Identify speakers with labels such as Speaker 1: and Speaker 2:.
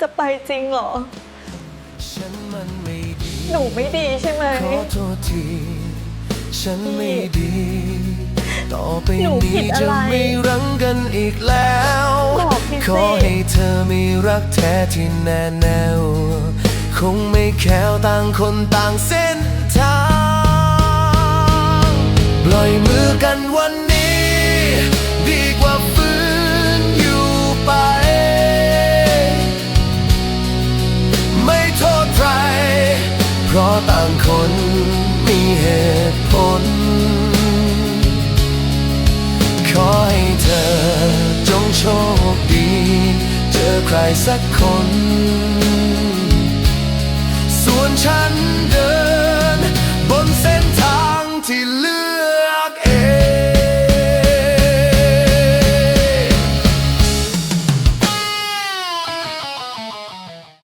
Speaker 1: จะไปจริงเหรอ
Speaker 2: ฉันมันไม่ดี
Speaker 1: หนูไม่ดีใช่ไหม
Speaker 2: ขอโทษที ฉันไม่ดี ต่อไป
Speaker 1: หนูผิ
Speaker 2: นี้
Speaker 1: ดอะไร
Speaker 2: จะไม่รังกันอีกแล้ว
Speaker 1: บอกพี่สิ
Speaker 2: ขอให้เธอมีรักแท้ที่แน่แน่วคงไม่แค่วต่างคนต่างเส้นทาง ปล่อยมือกันวัน ต่างคนมีเหตุผล ขอให้เธอจงโชคดี เจอใครสักคน ส่วนฉัน